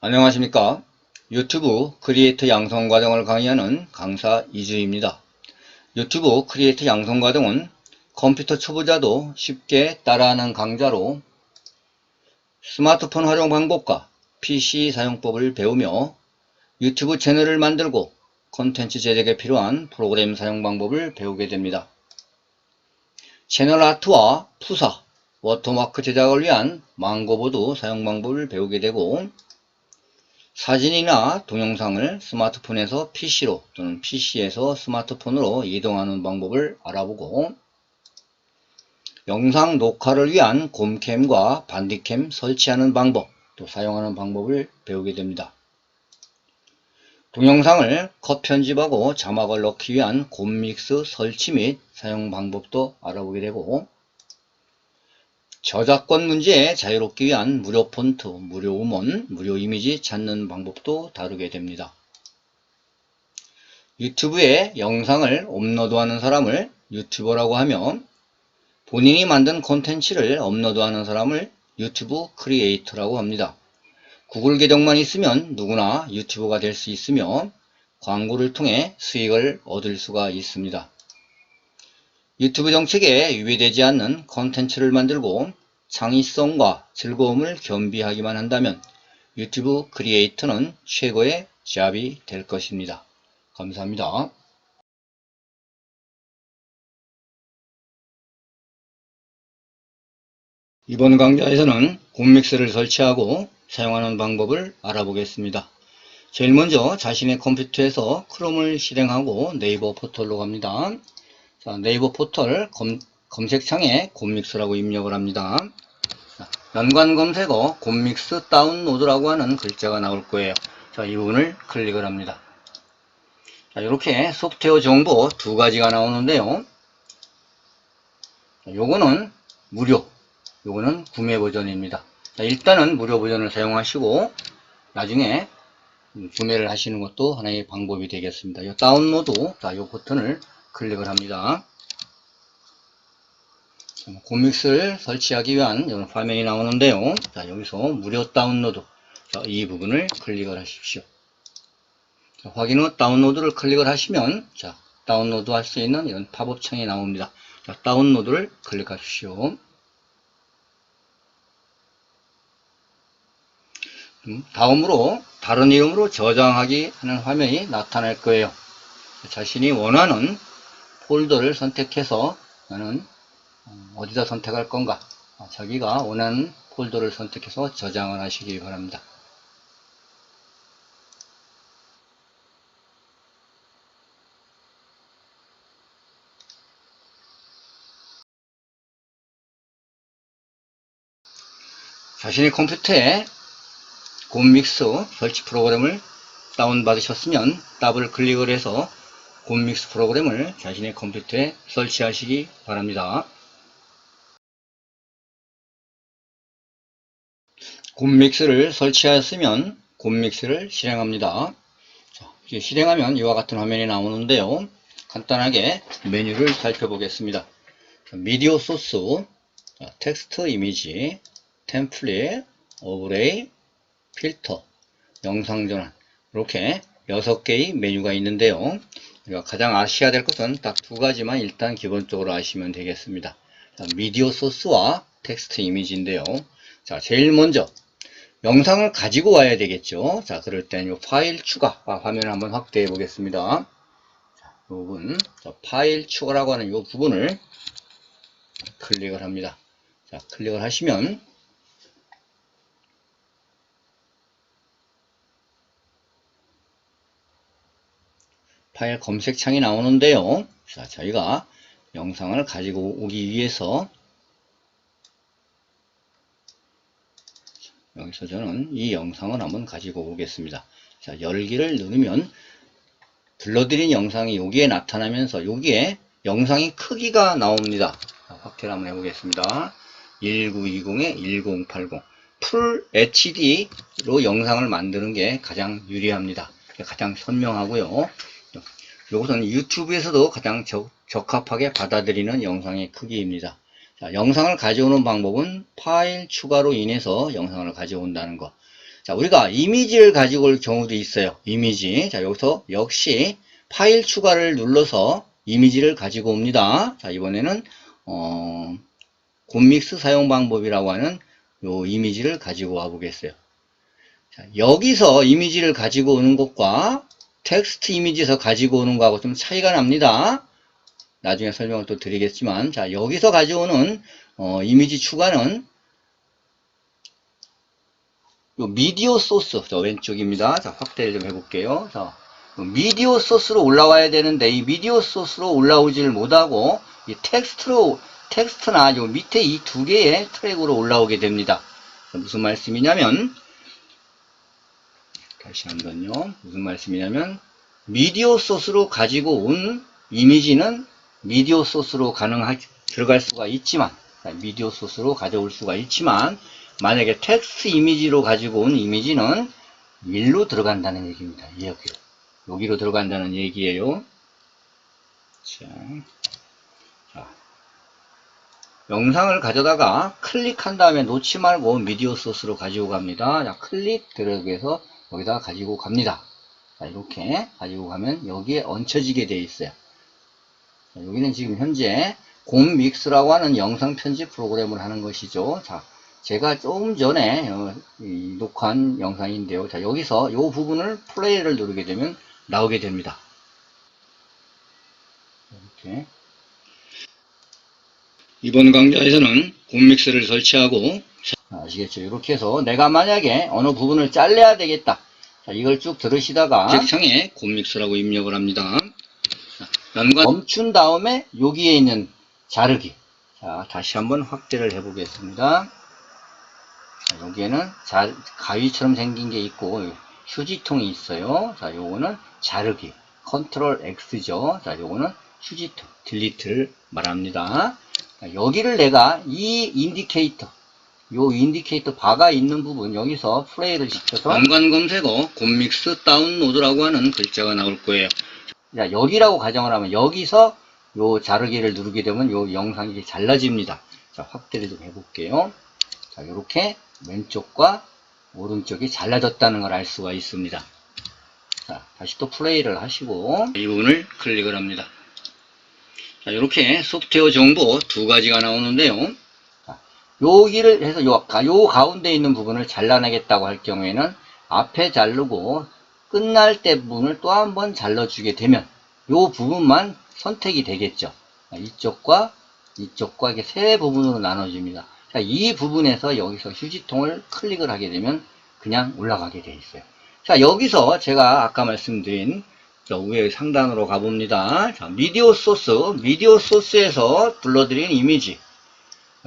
안녕하십니까 유튜브 크리에이터 양성 과정을 강의하는 강사 이주입니다 유튜브 크리에이터 양성 과정은 컴퓨터 초보자도 쉽게 따라하는 강좌로 스마트폰 활용 방법과 PC 사용법을 배우며 유튜브 채널을 만들고 콘텐츠 제작에 필요한 프로그램 사용 방법을 배우게 됩니다. 채널 아트와 푸사, 워터마크 제작을 위한 망고보드 사용 방법을 배우게 되고 사진이나 동영상을 스마트폰에서 PC로 또는 PC에서 스마트폰으로 이동하는 방법을 알아보고 영상 녹화를 위한 곰캠과 반디캠 설치하는 방법 또 사용하는 방법을 배우게 됩니다. 동영상을 컷 편집하고 자막을 넣기 위한 곰믹스 설치 및 사용 방법도 알아보게 되고 저작권 문제에 자유롭기 위한 무료 폰트, 무료 음원, 무료 이미지 찾는 방법도 다루게 됩니다. 유튜브에 영상을 업로드하는 사람을 유튜버라고 하며 본인이 만든 콘텐츠를 업로드하는 사람을 유튜브 크리에이터라고 합니다. 구글 계정만 있으면 누구나 유튜버가 될 수 있으며 광고를 통해 수익을 얻을 수가 있습니다. 유튜브 정책에 위배되지 않는 콘텐츠를 만들고 창의성과 즐거움을 겸비하기만 한다면 유튜브 크리에이터는 최고의 잡이 될 것입니다. 감사합니다. 이번 강좌에서는 곰믹스를 설치하고 사용하는 방법을 알아보겠습니다. 제일 먼저 자신의 컴퓨터에서 크롬을 실행하고 네이버 포털로 갑니다. 자, 네이버 포털 검, 검색창에 곰믹스라고 입력을 합니다. 자, 연관 검색어 곰믹스 다운로드라고 하는 글자가 나올 거예요. 자, 이 부분을 클릭을 합니다. 자, 이렇게 소프트웨어 정보 두 가지가 나오는데요. 자, 요거는 무료, 요거는 구매 버전입니다. 자, 일단은 무료 버전을 사용하시고 나중에 구매를 하시는 것도 하나의 방법이 되겠습니다. 이 다운로드, 자, 이 버튼을 클릭을 합니다. 곰믹스를 설치하기 위한 이런 화면이 나오는데요. 자, 여기서 무료 다운로드. 자, 이 부분을 클릭을 하십시오. 자, 확인 후 다운로드를 클릭을 하시면, 자, 다운로드 할 수 있는 이런 팝업 창이 나옵니다. 자, 다운로드를 클릭하십시오. 음, 다음으로 다른 이름으로 저장하기 하는 화면이 나타날 거예요. 자신이 원하는 폴더를 선택해서 나는 어디다 선택할 건가 아, 자기가 원하는 폴더를 선택해서 저장을 하시기 바랍니다. 자신의 컴퓨터에 곰믹스 설치 프로그램을 다운받으셨으면 더블 클릭을 해서 곰믹스 프로그램을 자신의 컴퓨터에 설치하시기 바랍니다. 곰믹스를 설치하였으면 곰믹스를 실행합니다. 자, 실행하면 이와 같은 화면이 나오는데요. 간단하게 메뉴를 살펴보겠습니다. 자, 미디어 소스, 자, 텍스트 이미지, 템플릿, 오브레이, 필터, 영상 전환 이렇게 6개의 메뉴가 있는데요. 우리가 가장 아셔야 될 것은 딱 두 가지만 일단 기본적으로 아시면 되겠습니다. 자, 미디어 소스와 텍스트 이미지인데요. 자, 제일 먼저 영상을 가지고 와야 되겠죠. 자, 그럴 때는 이 파일 추가 아, 화면을 한번 확대해 보겠습니다. 자, 이 부분, 자, 파일 추가라고 하는 이 부분을 클릭을 합니다. 자, 클릭을 하시면 파일 검색창이 나오는데요. 자, 저희가 영상을 가지고 오기 위해서 여기서 저는 이 영상을 한번 가지고 오겠습니다. 자, 열기를 누르면 불러드린 영상이 여기에 나타나면서 여기에 영상의 크기가 나옵니다. 자, 확대를 한번 해보겠습니다. 1920에 1080 풀 HD로 영상을 만드는 게 가장 유리합니다. 가장 선명하고요. 이것은 유튜브에서도 가장 적, 적합하게 받아들이는 영상의 크기입니다. 자, 영상을 가져오는 방법은 파일 추가로 인해서 영상을 가져온다는 것. 자, 우리가 이미지를 가지고 올 경우도 있어요. 이미지. 자, 여기서 역시 파일 추가를 눌러서 이미지를 가지고 옵니다. 자, 이번에는, 어, 곰믹스 사용 방법이라고 하는 요 이미지를 가지고 와 보겠어요. 자, 여기서 이미지를 가지고 오는 것과 텍스트 이미지에서 가지고 오는 거하고 좀 차이가 납니다. 나중에 설명을 또 드리겠지만, 자, 여기서 가져오는, 어, 이미지 추가는 요 미디어 소스, 저 왼쪽입니다. 자, 확대를 좀 해볼게요. 자, 요 미디어 소스로 올라와야 되는데, 이 미디어 소스로 올라오지를 못하고, 이 텍스트로, 텍스트나 요 밑에 이 두 개의 트랙으로 올라오게 됩니다. 자, 무슨 말씀이냐면, 다시 한번요. 무슨 말씀이냐면, 미디어 소스로 가지고 온 이미지는 미디어 소스로 가능하, 들어갈 수가 있지만, 자, 미디어 소스로 가져올 수가 있지만, 만약에 텍스트 이미지로 가지고 온 이미지는 일로 들어간다는 얘기입니다. 여기로. 여기로 들어간다는 얘기예요. 자, 자, 영상을 가져다가 클릭한 다음에 놓지 말고 미디어 소스로 가지고 갑니다. 자, 클릭 들어가서 여기다가 가지고 갑니다. 자, 이렇게 가지고 가면 여기에 얹혀지게 되어 있어요. 자, 여기는 지금 현재 곰믹스라고 하는 영상 편집 프로그램을 하는 것이죠. 자, 제가 조금 전에 어, 이 녹화한 영상인데요. 자, 여기서 이 부분을 플레이를 누르게 되면 나오게 됩니다. 이렇게. 이번 강좌에서는 곰믹스를 설치하고 자, 아시겠죠? 이렇게 해서 내가 만약에 어느 부분을 잘라야 되겠다. 자, 이걸 쭉 들으시다가 책상에 곰믹스라고 입력을 합니다. 자, 연관 멈춘 다음에 여기에 있는 자르기. 자, 다시 한번 확대를 해 보겠습니다. 자, 여기에는 자, 가위처럼 생긴 게 있고 휴지통이 있어요. 자, 요거는 자르기. 컨트롤 X죠. 자, 요거는 휴지통, 딜리트를 말합니다. 자, 여기를 내가 이 인디케이터, 요 인디케이터 바가 있는 부분 여기서 플레이를 시켜서 연관 검색어 곰믹스 다운로드라고 하는 글자가 나올 거예요. 자, 여기라고 가정을 하면 여기서 요 자르기를 누르게 되면 요 영상이 잘라집니다. 자, 확대를 좀 해볼게요. 자, 이렇게 왼쪽과 오른쪽이 잘라졌다는 걸 알 수가 있습니다. 자, 다시 또 플레이를 하시고 이 부분을 클릭을 합니다. 자, 이렇게 소프트웨어 정보 두 가지가 나오는데요. 자, 여기를 해서 요, 가- 요 가운데 있는 부분을 잘라내겠다고 할 경우에는 앞에 자르고 끝날 때 부분을 또 한 번 잘라주게 되면 요 부분만 선택이 되겠죠. 자, 이쪽과 이쪽과 이게 세 부분으로 나눠집니다. 자, 이 부분에서 여기서 휴지통을 클릭을 하게 되면 그냥 올라가게 돼 있어요. 자, 여기서 제가 아까 말씀드린 저 위에 상단으로 가봅니다. 자, 미디어 소스, 미디어 소스에서 불러드린 이미지,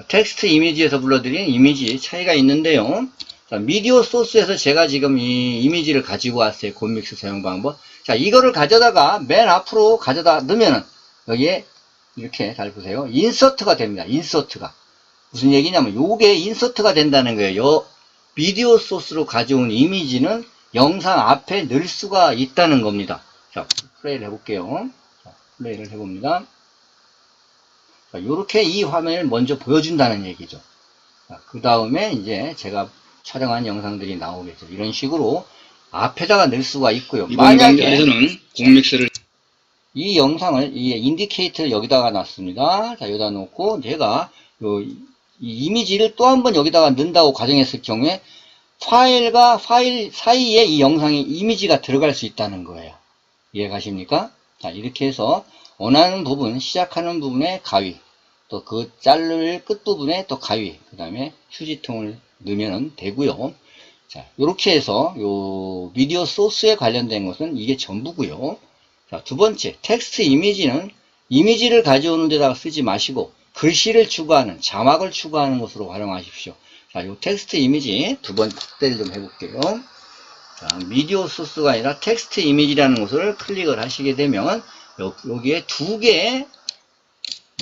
텍스트 이미지에서 불러드린 이미지 차이가 있는데요. 자, 미디어 소스에서 제가 지금 이 이미지를 가지고 왔어요. 곰믹스 사용 방법. 자, 이거를 가져다가 맨 앞으로 가져다 넣으면은 여기에 이렇게 잘 보세요. 인서트가 됩니다. 인서트가. 무슨 얘기냐면 요게 인서트가 된다는 거예요. 요 비디오 소스로 가져온 이미지는 영상 앞에 넣을 수가 있다는 겁니다. 자, 플레이를 해볼게요. 자, 플레이를 해봅니다. 자, 요렇게 이 화면을 먼저 보여준다는 얘기죠. 그 다음에 이제 제가 촬영한 영상들이 나오겠죠. 이런 식으로 앞에다가 넣을 수가 있고요. 만약에 곰믹스를 이 영상을 이 인디케이터를 여기다가 놨습니다. 자 여기다 놓고 제가 요 이 이미지를 또 한 번 여기다가 넣는다고 가정했을 경우에 파일과 파일 사이에 이 영상의 이미지가 들어갈 수 있다는 거예요. 이해 가십니까? 자 이렇게 해서 원하는 부분 시작하는 부분에 가위 또 그 자를 끝부분에 또 가위 그 다음에 휴지통을 넣으면 되고요. 자 이렇게 해서 요 미디어 소스에 관련된 것은 이게 전부고요. 자, 두 번째, 텍스트 이미지는 이미지를 가져오는 데다가 쓰지 마시고 글씨를 추가하는, 자막을 추가하는 것으로 활용하십시오. 자, 요 텍스트 이미지 두번 확대를 좀 해볼게요. 자, 미디어 소스가 아니라 텍스트 이미지라는 것을 클릭을 하시게 되면 여, 여기에 두 개의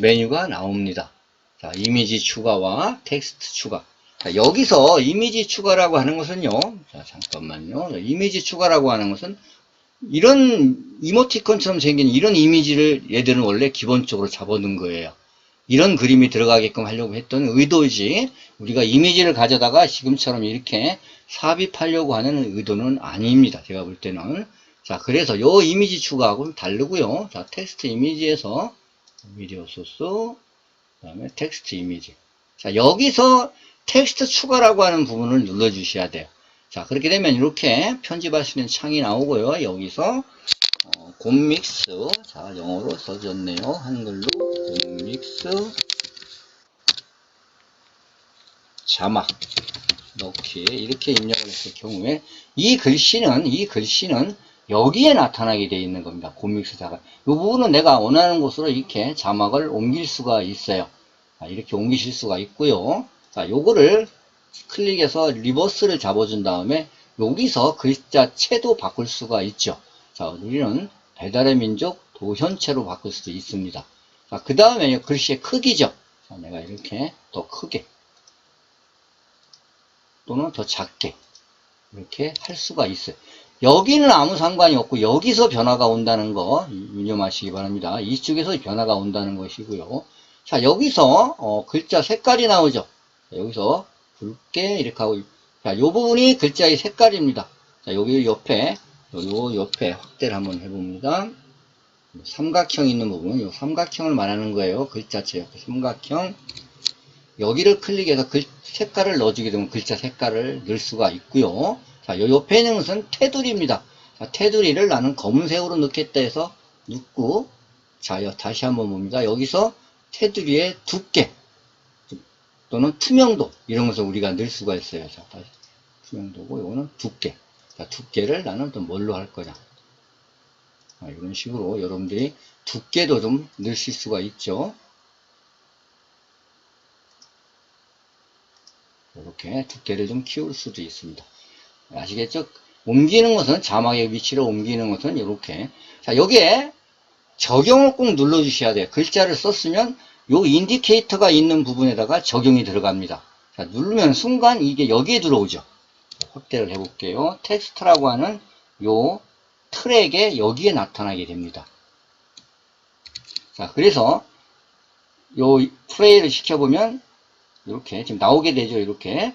메뉴가 나옵니다. 자, 이미지 추가와 텍스트 추가. 자, 여기서 이미지 추가라고 하는 것은요. 자, 잠깐만요. 자, 이미지 추가라고 하는 것은 이런 이모티콘처럼 생긴 이런 이미지를 얘들은 원래 기본적으로 잡아둔 거예요. 이런 그림이 들어가게끔 하려고 했던 의도이지 우리가 이미지를 가져다가 지금처럼 이렇게 삽입하려고 하는 의도는 아닙니다. 제가 볼 때는 자 그래서 요 이미지 추가하고는 다르고요. 자 텍스트 이미지에서 비디오 소스 그 다음에 텍스트 이미지 자 여기서 텍스트 추가라고 하는 부분을 눌러 주셔야 돼요. 자 그렇게 되면 이렇게 편집할 수 있는 창이 나오고요. 여기서 어, 곰믹스 자 영어로 써졌네요. 한글로 곰믹스 자막 넣기 이렇게 입력을 했을 경우에 이 글씨는 이 글씨는 여기에 나타나게 되어 있는 겁니다. 곰믹스 자막. 이 부분은 내가 원하는 곳으로 이렇게 자막을 옮길 수가 있어요. 자, 이렇게 옮기실 수가 있고요. 자, 요거를 클릭해서 리버스를 잡아준 다음에 여기서 글자체도 바꿀 수가 있죠. 자, 우리는 배달의 민족 도현체로 바꿀 수도 있습니다. 자, 그 다음에 글씨의 크기죠. 자, 내가 이렇게 더 크게 또는 더 작게 이렇게 할 수가 있어요. 여기는 아무 상관이 없고 여기서 변화가 온다는 거 유념하시기 바랍니다. 이쪽에서 변화가 온다는 것이고요. 자 여기서 어, 글자 색깔이 나오죠. 자, 여기서 붉게 이렇게 하고 자, 요 부분이 글자의 색깔입니다. 자, 여기 옆에 요, 요 옆에 확대를 한번 해봅니다. 삼각형 있는 부분, 요 삼각형을 말하는 거예요. 글자체 옆에 삼각형. 여기를 클릭해서 글, 색깔을 넣어주게 되면 글자 색깔을 넣을 수가 있고요. 자, 요 옆에 있는 것은 테두리입니다. 자, 테두리를 나는 검은색으로 넣겠다 해서 넣고, 자, 여- 다시 한번 봅니다. 여기서 테두리의 두께 또는 투명도 이런 것을 우리가 넣을 수가 있어요. 자, 다시 투명도고 이거는 두께. 자, 두께를 나는 또 뭘로 할 거냐. 아, 이런 식으로 여러분들이 두께도 좀 넣으실 수가 있죠. 이렇게 두께를 좀 키울 수도 있습니다. 아시겠죠? 옮기는 것은 자막의 위치를 옮기는 것은 이렇게. 자 여기에 적용을 꼭 눌러 주셔야 돼요. 글자를 썼으면 요 인디케이터가 있는 부분에다가 적용이 들어갑니다. 자 누르면 순간 이게 여기에 들어오죠. 확대를 해 볼게요. 텍스트라고 하는 요 트랙에 여기에 나타나게 됩니다. 자 그래서 요 플레이를 시켜보면 이렇게 지금 나오게 되죠 이렇게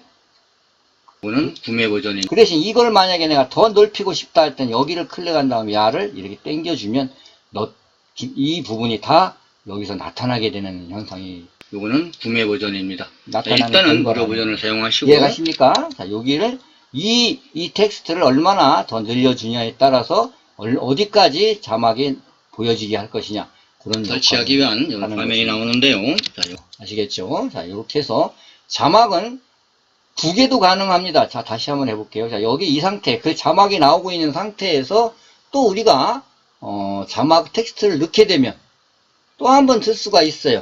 이거는 구매 버전입니다. 그 대신 이걸 만약에 내가 더 넓히고 싶다 할 땐 여기를 클릭한 다음에 야를 이렇게 당겨주면 너, 이 부분이 다 여기서 나타나게 되는 현상이 이거는 구매 버전입니다. 나타나는 일단은 무료 버전을 사용하시고 이해가십니까? 자 여기를 이, 이 텍스트를 얼마나 더 늘려주냐에 따라서 얼- 어디까지 자막이 보여지게 할 것이냐 그런 설치하기 위한 하는 화면이. 나오는데요. 자, 요- 아시겠죠? 자, 이렇게 해서 자막은 두 개도 가능합니다. 자, 다시 한번 해볼게요. 자, 여기 이 상태, 그 자막이 나오고 있는 상태에서 또 우리가, 어, 자막 텍스트를 넣게 되면 또 한번들 수가 있어요.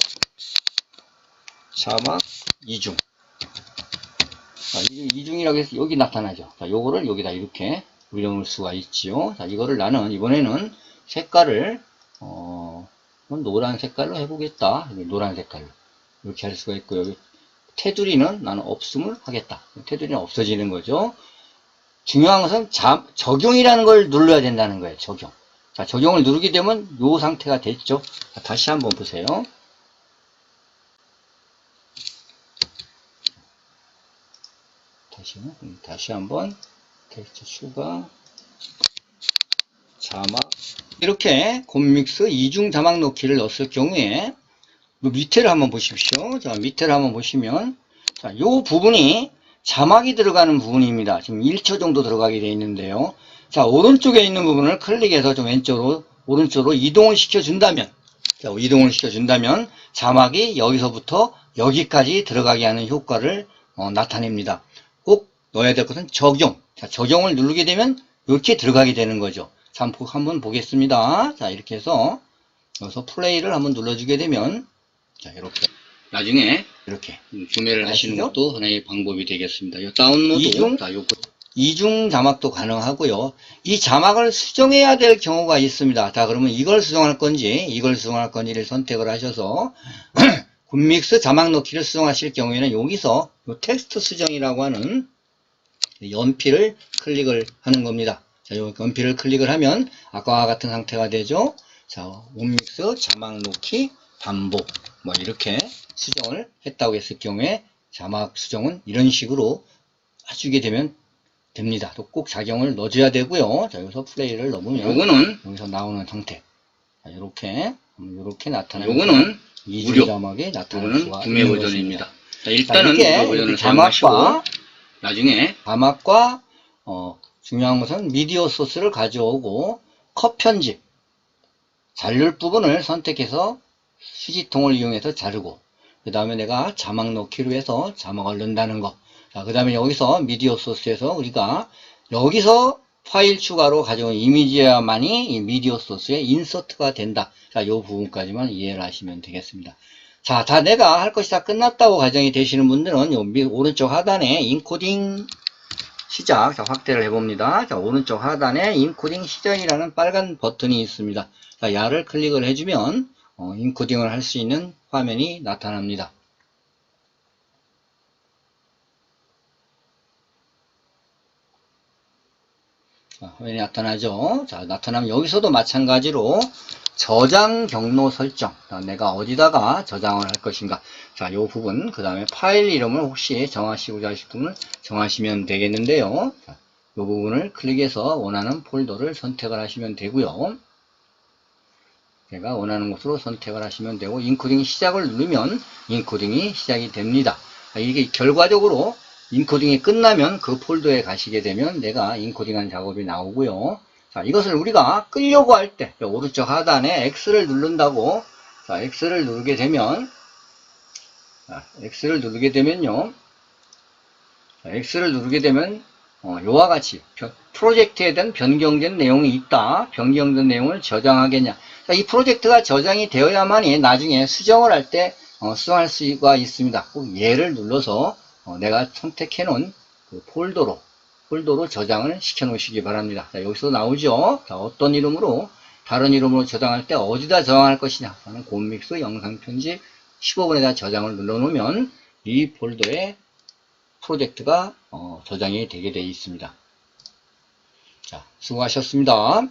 자막 이중. 자, 이- 이중이라고 해서 여기 나타나죠. 자, 요거를 여기다 이렇게 올려놓을 수가 있지요. 자, 이거를 나는 이번에는 색깔을, 어, 노란 색깔로 해보겠다. 노란 색깔로. 이렇게 할 수가 있고요. 테두리는 나는 없음을 하겠다. 테두리는 없어지는 거죠. 중요한 것은 자- 적용이라는 걸 눌러야 된다는 거예요. 적용. 자, 적용을 누르게 되면 이 상태가 됐죠. 자, 다시 한번 보세요. 다시, 음, 다시 한번 텍스트 추가 자막 이렇게 곰믹스 이중 자막 넣기를 넣었을 경우에 요 밑에를 한번 보십시오. 자, 밑에를 한번 보시면, 자, 요 부분이 자막이 들어가는 부분입니다. 지금 1초 정도 들어가게 되어 있는데요. 자, 오른쪽에 있는 부분을 클릭해서 좀 왼쪽으로, 오른쪽으로 이동을 시켜 준다면, 자, 이동을 시켜 준다면, 자막이 여기서부터 여기까지 들어가게 하는 효과를 어, 나타냅니다. 꼭 넣어야 될 것은 적용. 자, 적용을 누르게 되면 이렇게 들어가게 되는 거죠. 자, 한번 보겠습니다. 자, 이렇게 해서, 여기서 플레이를 한번 눌러주게 되면, 자, 이렇게. 나중에, 이렇게. 구매를 하시는 아시죠? 것도 하나의 방법이 되겠습니다. 요 다운로드, 이중? 자, 요 이중 자막도 가능하고요. 이 자막을 수정해야 될 경우가 있습니다. 자, 그러면 이걸 수정할 건지, 이걸 수정할 건지를 선택을 하셔서, 굿믹스 자막 넣기를 수정하실 경우에는 여기서 요 텍스트 수정이라고 하는 연필을 클릭을 하는 겁니다. 자, 요 연필을 클릭을 하면 아까와 같은 상태가 되죠. 자, 굿믹스 자막 넣기 반복. 뭐 이렇게 수정을 했다고 했을 경우에 자막 수정은 이런 식으로 해주게 되면 됩니다. 또꼭 자경을 넣어줘야 되고요. 자, 여기서 플레이를 넣으면 요거는 여기서 나오는 형태. 자, 이렇게 이렇게 나타나는 요거는 무료. 자막이 나타날 요거는 구매 버전입니다. 자, 자, 일단은 무료 버전을 자막과 나중에 자막과 어, 중요한 것은 미디어 소스를 가져오고 컷 편집 자를 부분을 선택해서 수지통을 이용해서 자르고 그 다음에 내가 자막 넣기로 해서 자막을 넣는다는 거. 자, 그 다음에 여기서 미디어 소스에서 우리가 여기서 파일 추가로 가져온 이미지야만이 이 미디어 소스에 인서트가 된다. 자, 이 부분까지만 이해를 하시면 되겠습니다. 자, 다 내가 할 것이 다 끝났다고 가정이 되시는 분들은 요 미- 오른쪽 하단에 인코딩 시작. 자, 확대를 해봅니다. 자, 오른쪽 하단에 인코딩 시작이라는 빨간 버튼이 있습니다. 자, 야를 클릭을 해주면, 어, 인코딩을 할 수 있는 화면이 나타납니다. 자, 화면이 나타나죠. 자, 나타나면 여기서도 마찬가지로 저장 경로 설정. 자, 내가 어디다가 저장을 할 것인가. 자, 요 부분, 그 다음에 파일 이름을 혹시 정하시고자 하실 분은 정하시면 되겠는데요. 자, 요 부분을 클릭해서 원하는 폴더를 선택을 하시면 되고요. 제가 원하는 곳으로 선택을 하시면 되고, 인코딩 시작을 누르면 인코딩이 시작이 됩니다. 자, 이게 결과적으로 인코딩이 끝나면 그 폴더에 가시게 되면 내가 인코딩한 작업이 나오고요. 자, 이것을 우리가 끌려고 할 때, 오른쪽 하단에 X를 누른다고, 자, X를 누르게 되면, 자, X를 누르게 되면요. 자, X를 누르게 되면, 어, 요와 같이, 변- 프로젝트에 대한 변경된 내용이 있다. 변경된 내용을 저장하겠냐. 자, 이 프로젝트가 저장이 되어야만이 나중에 수정을 할 때, 어, 수정할 수가 있습니다. 꼭 얘를 눌러서, 어, 내가 선택해 놓은 그 폴더로, 폴더로 저장을 시켜 놓으시기 바랍니다. 자, 여기서 나오죠? 자, 어떤 이름으로, 다른 이름으로 저장할 때 어디다 저장할 것이냐. 저는 곰믹스 영상 편집 15분에다 저장을 눌러 놓으면 이 폴더에 프로젝트가 어, 저장이 되게 되어 있습니다. 자, 수고하셨습니다.